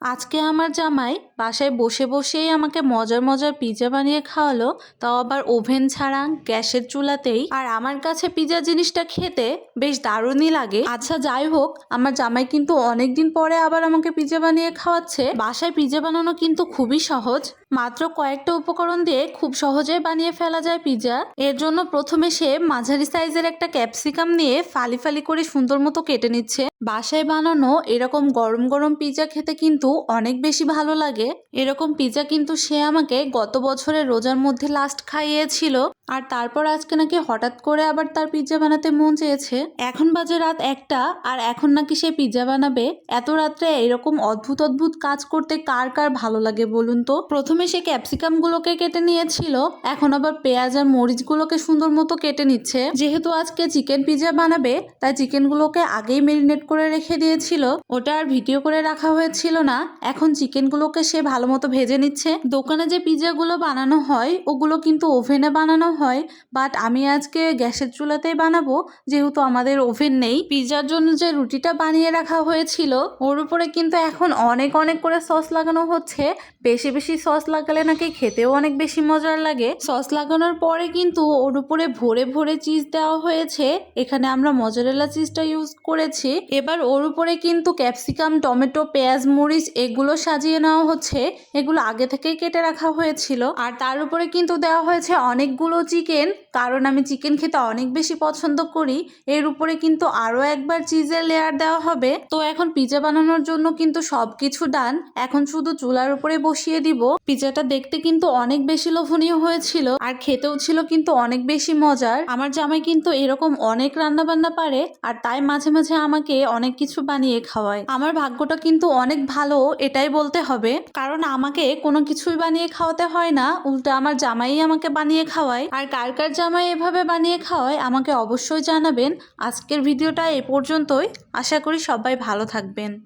আজকে আমার জামাই বাসায় বসে বসেই আমাকে মজার মজার পিৎজা বানিয়ে খাওয়ালো, তাও আবার ওভেন ছাড়া, গ্যাসের চুলাতেই। আর আমার কাছে পিৎজা জিনিসটা খেতে বেশ দারুণই লাগে। আচ্ছা যাই হোক, আমার জামাই কিন্তু অনেকদিন পরে আবার আমাকে পিৎজা বানিয়ে খাওয়াচ্ছে। বাসায় পিৎজা বানানো কিন্তু খুবই সহজ। মাত্র কয়েকটা উপকরণ দিয়ে খুব সহজেই বানিয়ে ফেলা যায় পিৎজা এর জন্য প্রথমে সে মাঝারি সাইজের একটা ক্যাপসিকাম নিয়ে ফালি ফালি করে সুন্দর মতো কেটে নিচ্ছে। বাসায় বানানো এরকম গরম গরম পিৎজা খেতে কিন্তু অনেক বেশি ভালো লাগে। এরকম পিৎজা কিন্তু সে আমাকে গত বছরের রোজার মধ্যে লাস্ট খাইয়েছিল আর তারপর আজকে নাকি হঠাৎ করে আবার তার পিৎজা বানাতে মন চেয়েছে। এখন বাজে রাত একটা আর এখন নাকি সে পিৎজা বানাবে। এত রাত্রে এরকম অদ্ভুত অদ্ভুত কাজ করতে কার কার ভালো লাগে বলুন তো? প্রথমে সে ক্যাপসিকাম গুলোকে কেটে নিয়েছিল, এখন আবার পেঁয়াজ আর মরিচ গুলোকে সুন্দর মতো কেটে নিচ্ছে। যেহেতু আজকে চিকেন পিৎজা বানাবে, তাই চিকেন গুলোকে আগেই মেরিনেট করে রেখে দিয়েছিল। ওটা আর ভিডিও করে রাখা হয়েছিল না। এখন চিকেন গুলোকে সে ভালো মতো ভেজে নিচ্ছে। দোকানে যে পিৎজা গুলো বানানো হয়, ওগুলো কিন্তু ওভেনে বানানো হয়। বাট আমি আজকে গ্যাসের চুলাতেই বানাবো। যেহেতু আমাদের ওভেন নেই। পিৎজার জন্য যে রুটিটা বানিয়ে রাখা হয়েছিল, ওর উপরে কিন্তু এখন অনেক অনেক করে সস লাগানো হচ্ছে। বেশি বেশি সস লাগালে নাকি খেতেও অনেক বেশি মজার লাগে। সস লাগানোর পরে কিন্তু ওর উপরে ভরে ভরে চিজ দেওয়া হয়েছে। এখানে আমরা মজারেলা চিজটা ইউজ করেছি। এবার ওর উপরে কিন্তু ক্যাপসিকাম, টমেটো, পেঁয়াজ, মরিচ এগুলো সাজিয়ে নেওয়া হচ্ছে। এগুলো আগে থেকেই কেটে রাখা হয়েছিল। আর তার উপরে কিন্তু দেওয়া হয়েছে অনেকগুলো চিকেন, কারণ আমি চিকেন খেতে অনেক বেশি পছন্দ করি। এর উপরে কিন্তু আরও একবার চিজের লেয়ার দেওয়া হবে। তো এখন পিজা বানানোর জন্য কিন্তু সব কিছু ডান এখন শুধু চুলার উপরে বসিয়ে দিব। পিজাটা দেখতে কিন্তু অনেক বেশি লোভনীয় হয়েছিল। আর খেতেও ছিল কিন্তু অনেক বেশি মজার। আমার জামাই কিন্তু এরকম অনেক রান্না বান্না পারে। আর তাই মাঝে মাঝে আমাকে অনেক কিছু বানিয়ে খাওয়ায়। আমার ভাগ্যটা কিন্তু অনেক ভালো, এটাই বলতে হবে। কারণ আমাকে কোনো কিছুই বানিয়ে খাওয়াতে হয় না, উল্টা আমার জামাই আমাকে বানিয়ে খাওয়ায়। আর কার কার জামাই এভাবে বানিয়ে খাওয়ায়, আমাকে অবশ্যই জানাবেন। আজকের ভিডিওটা এ পর্যন্তই। আশা করি সবাই ভালো থাকবেন।